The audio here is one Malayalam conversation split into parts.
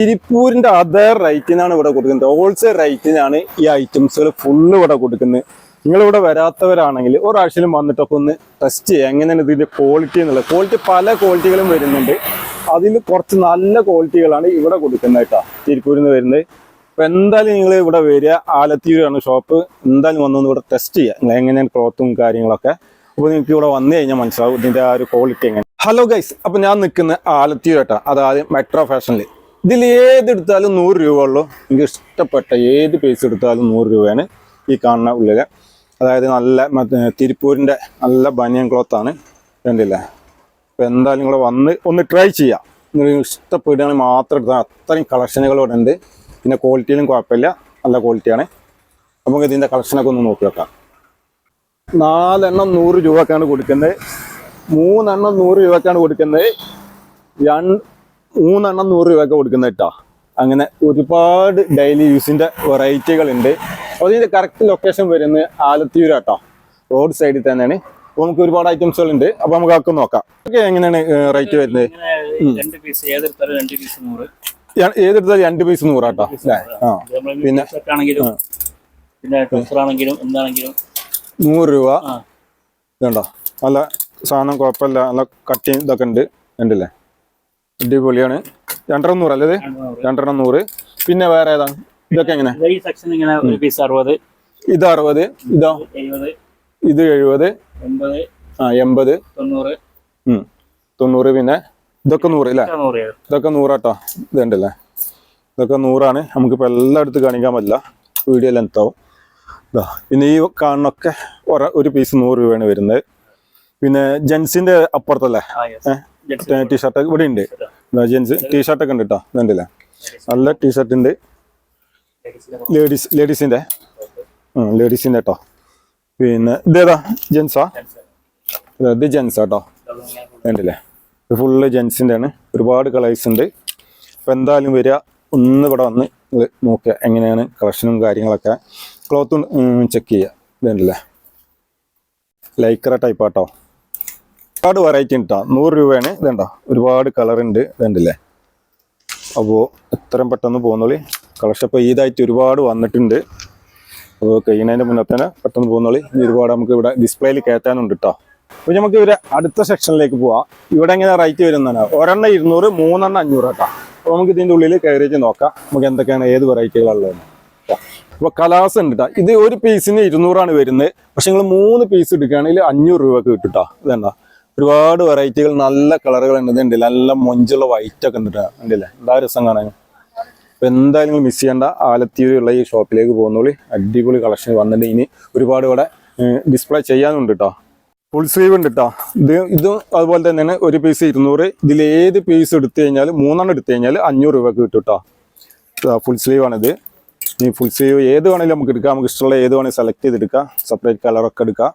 തിരുപ്പൂരിന്റെ അതേ റേറ്റിനാണ് ഇവിടെ കൊടുക്കുന്നത്. ഹോൾസെയിൽ റേറ്റിനാണ് ഈ ഐറ്റംസുകൾ ഫുള്ള് ഇവിടെ കൊടുക്കുന്നത്. നിങ്ങൾ ഇവിടെ വരാത്തവരാണെങ്കിൽ ഒരാഴ്ചയിലും വന്നിട്ടൊക്കെ ഒന്ന് ടെസ്റ്റ് ചെയ്യുക. എങ്ങനെയാണ് ഇതിന്റെ ക്വാളിറ്റി എന്നുള്ളത്? ക്വാളിറ്റി പല ക്വാളിറ്റികളും വരുന്നുണ്ട്. അതിൽ കുറച്ച് നല്ല ക്വാളിറ്റികളാണ് ഇവിടെ കൊടുക്കുന്നത് കേട്ടോ. തിരുപ്പൂരിൽ നിന്ന് വരുന്നത്. അപ്പൊ എന്തായാലും നിങ്ങൾ ഇവിടെ വരിക. ആലത്തിയൂരാണ് ഷോപ്പ് എന്തായാലും വന്നൊന്ന് ഇവിടെ ടെസ്റ്റ് ചെയ്യുക. നിങ്ങൾ എങ്ങനെയാണ് ക്ലോത്തും കാര്യങ്ങളൊക്കെ. അപ്പോൾ നിങ്ങൾക്ക് ഇവിടെ വന്നു കഴിഞ്ഞാൽ മനസ്സിലാവും ഇതിന്റെ ആ ഒരു ക്വാളിറ്റി എങ്ങനെ ഹലോ ഗൈസ് അപ്പൊ ഞാൻ നിൽക്കുന്ന ആലത്തിയൂർ കേട്ടോ. അതായത് മെട്രോ ഫാഷനിൽ ഇതിൽ ഏതെടുത്താലും നൂറ് രൂപ ഉള്ളൂ എനിക്ക് ഇഷ്ടപ്പെട്ട ഏത് പേസ് എടുത്താലും നൂറ് രൂപയാണ് ഈ കാണുന്ന ഉള്ളിൽ അതായത് നല്ല തിരുപ്പൂരിന്റെ നല്ല ബനിയൻ ക്ലോത്താണ് കണ്ടില്ലേ? അപ്പൊ എന്തായാലും നിങ്ങൾ വന്ന് ഒന്ന് ട്രൈ ചെയ്യാം. നിങ്ങൾ ഇഷ്ടപ്പെടുകയാണെങ്കിൽ മാത്രം എടുത്താൽ അത്രയും കളക്ഷനുകൾ ഇവിടെ ഉണ്ട്. പിന്നെ ക്വാളിറ്റിയിലും കുഴപ്പമില്ല. നല്ല ക്വാളിറ്റിയാണ് നമുക്ക് ഇതിന്റെ കളക്ഷനൊക്കെ ഒന്ന് നോക്കി വെക്കാം. നാലെണ്ണം നൂറ് രൂപക്കാണ് കൊടുക്കുന്നത്. മൂന്നെണ്ണം നൂറ് രൂപക്കാണ് കൊടുക്കുന്നത്. രണ്ട് മൂന്നെണ്ണം നൂറ് രൂപയൊക്കെ കൊടുക്കുന്ന കേട്ടോ അങ്ങനെ ഒരുപാട് ഡെയിലി യൂസിന്റെ വെറൈറ്റികൾ ഉണ്ട് അപ്പോൾ ഇതിന്റെ കറക്റ്റ് ലൊക്കേഷൻ വരുന്നത് ആലത്തിയൂർ കേട്ടോ റോഡ് സൈഡിൽ തന്നെയാണ്. അപ്പോൾ നമുക്ക് ഒരുപാട് ഐറ്റംസുകൾ ഉണ്ട് അപ്പോൾ നമുക്ക് അതൊക്കെ നോക്കാം. ഓക്കെ എങ്ങനെയാണ് റേറ്റ് വരുന്നത്? ഏതെടുത്താലും രണ്ട് പീസ് നൂറാട്ടോ ആ. പിന്നെ- നൂറ് രൂപ. ഇതുണ്ടോ? നല്ല സാധനം കുഴപ്പമില്ല. നല്ല കട്ടി ഇതൊക്കെ ഉണ്ട്. ഉണ്ടല്ലേ അടിപൊളിയാണ്. രണ്ടെണ്ണം നൂറ് അല്ലേ ഇത്? നൂറ്. രണ്ടെണ്ണം നൂറ്. പിന്നെ വേറെ ഏതാണ്? ഇതൊക്കെ എങ്ങനെ? ഇത് ഈ സെക്ഷൻ ഇങ്ങനെ ഒരു പീസ് അറുപത്. ഇത് അറുപത്. ഇതോ. എഴുപത്. ഇത് എഴുപത്. ആ എൺപത്. തൊണ്ണൂറ്. പിന്നെ ഇതൊക്കെ നൂറ് അല്ലേ? ഇതൊക്കെ നൂറാട്ടോ ഇതുണ്ടല്ലേ? ഇതൊക്കെ നൂറാണ്. നമുക്കിപ്പോൾ എല്ലായിടത്തും കാണിക്കാൻ പറ്റില്ല. വീഡിയോ ലെങ്ത് ആവും. ഇതാ പിന്നെ ഈ കാണുന്നൊക്കെ ഒരു പീസ് നൂറ് രൂപയാണ് വരുന്നത്. പിന്നെ ജെൻസിന്റെ അപ്പുറത്തല്ലേ? ടീഷർട്ട് ഇവിടെ ഉണ്ട് ജെൻസ് ടീഷർട്ടൊക്കെ ഉണ്ട് കേട്ടോ ഇതുണ്ടല്ലേ? നല്ല ടീഷർട്ട് ഉണ്ട് ലേഡീസ് ലേഡീസിന്റെ ലേഡീസിന്റെ കേട്ടോ പിന്നെ ഇതേതാ? ജെൻസാ. ഇത് ജെൻസാ കേട്ടോ ഉണ്ടല്ലേ ഇത് ഫുള്ള് ജെൻസിന്റെ ആണ് ഒരുപാട് കളേഴ്സ് ഉണ്ട് അപ്പോൾ എന്തായാലും വരിക. ഒന്ന് ഇവിടെ വന്ന് നോക്കുക എങ്ങനെയാണ് കളക്ഷനും കാര്യങ്ങളൊക്കെ. ക്ലോത്ത് ചെക്ക് ചെയ്യുക. ഇതുണ്ടല്ലേ? ലൈക്കറ ടൈപ്പ് ആട്ടോ ഒരുപാട് വെറൈറ്റി കേട്ടോ നൂറ് രൂപയാണ് ഇതുണ്ടോ? ഒരുപാട് കളർ ഉണ്ട് ഇതുണ്ടല്ലേ? അപ്പോൾ എത്രയും പെട്ടെന്ന് പോകുന്നോളി കളക്ഷൻ ഇപ്പോൾ ഈദായിട്ട് ഒരുപാട് വന്നിട്ടുണ്ട്. അപ്പോൾ കഴിയുന്നതിന്റെ മുന്നേ തന്നെ പെട്ടെന്ന് പോകുന്നോളി ഒരുപാട് നമുക്ക് ഇവിടെ ഡിസ്പ്ലേയിൽ കയറ്റാനുണ്ട് കേട്ടോ അപ്പോൾ നമുക്ക് ഇവരെ അടുത്ത സെക്ഷനിലേക്ക് പോവാം. ഇവിടെ എങ്ങനെ റേറ്റ് വരുന്നതാണ് ഒരെണ്ണം ഇരുന്നൂറ് മൂന്നെണ്ണം അഞ്ഞൂറ് കേട്ടോ അപ്പോൾ നമുക്ക് ഇതിന്റെ ഉള്ളിൽ കയറിയിട്ട് നോക്കാം. നമുക്ക് എന്തൊക്കെയാണ് ഏത് വെറൈറ്റികളുള്ളതെന്ന് അപ്പോൾ കലാസ് ഉണ്ട് കേട്ടോ ഇത് ഒരു പീസിന് ഇരുന്നൂറാണ് വരുന്നത്. പക്ഷെ നിങ്ങൾ മൂന്ന് പീസ് എടുക്കുകയാണെങ്കിൽ അഞ്ഞൂറ് രൂപ കിട്ടും കേട്ടോ ഇതെന്താ ഒരുപാട് വെറൈറ്റികൾ നല്ല കളറുകൾ ഉണ്ട്. നല്ല മൊഞ്ചുള്ള വൈറ്റ് ഒക്കെ ഉണ്ട് ഉണ്ടല്ലേ? എന്താ രസം കാണാൻ? അപ്പൊ എന്തായാലും നിങ്ങൾ മിസ് ചെയ്യേണ്ട. ആലത്തിയൂരുള്ള ഈ ഷോപ്പിലേക്ക് പോകുന്നോളി. അടിപൊളി കളക്ഷൻ വന്നിട്ട് ഇനി ഒരുപാട് ഇവിടെ ഡിസ്പ്ലേ ചെയ്യാനുണ്ട് കേട്ടോ ഫുൾ സ്ലീവ് ഉണ്ട് കേട്ടോ ഇത് ഇതും അതുപോലെ തന്നെയാണ്. ഒരു പീസ് ഇരുന്നൂറ്. ഇതിൽ ഏത് പീസ് എടുത്തു കഴിഞ്ഞാൽ മൂന്നെണ്ണം എടുത്തു കഴിഞ്ഞാൽ അഞ്ഞൂറ് രൂപക്ക് കിട്ടും കേട്ടോ ഫുൾ സ്ലീവ് ആണിത്. ഈ ഫുൾ സ്ലീവ് ഏത് വേണമെങ്കിലും നമുക്ക് എടുക്കാം. നമുക്ക് ഇഷ്ടമുള്ള ഏത് വേണമെങ്കിൽ സെലക്ട് ചെയ്തെടുക്കാം. സെപ്പറേറ്റ് കളറൊക്കെ എടുക്കാം.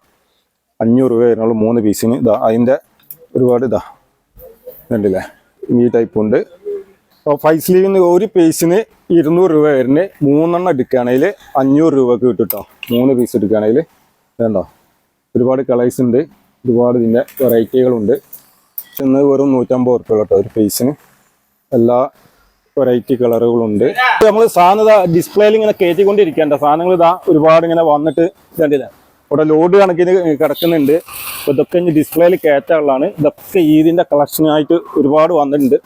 അഞ്ഞൂറ് രൂപ വരുന്നുള്ളൂ മൂന്ന് പീസിന്. ഇതാ അതിന്റെ ഒരുപാട് ഇതാ ഇതുണ്ടല്ലേ? ഈ ടൈപ്പ് ഉണ്ട്. അപ്പോൾ ഫൈവ് സ്ലീവിന് ഒരു പീസിന് ഇരുന്നൂറ് രൂപ വരുന്നത് മൂന്നെണ്ണം എടുക്കുകയാണെങ്കിൽ അഞ്ഞൂറ് രൂപക്ക് കിട്ടും മൂന്ന് പീസ് എടുക്കുകയാണെങ്കിൽ. വേണ്ടോ ഒരുപാട് കളേഴ്സ് ഉണ്ട്. ഒരുപാട് ഇതിന്റെ വെറൈറ്റികളുണ്ട് ഇന്ന് വെറും നൂറ്റമ്പത് ഉറുപ്പ കേട്ടോ ഒരു പീസിന്. എല്ലാ വെറൈറ്റി കളറുകളുണ്ട് നമ്മൾ സാധനം ഡിസ്പ്ലേയിൽ ഇങ്ങനെ കയറ്റിക്കൊണ്ടിരിക്കേണ്ട സാധനങ്ങൾ ഇതാ ഒരുപാട് ഇങ്ങനെ വന്നിട്ട് ഇതണ്ടില്ല? ഇവിടെ ലോഡ് കണക്കിന് കിടക്കുന്നുണ്ട്. ഇതൊക്കെ ഇനി ഡിസ്പ്ലേയിൽ കയറ്റാനുള്ളതാണ്. ഇതൊക്കെ ഈദിന്റെ കളക്ഷനായിട്ട് ഒരുപാട് വന്നിട്ടുണ്ട്.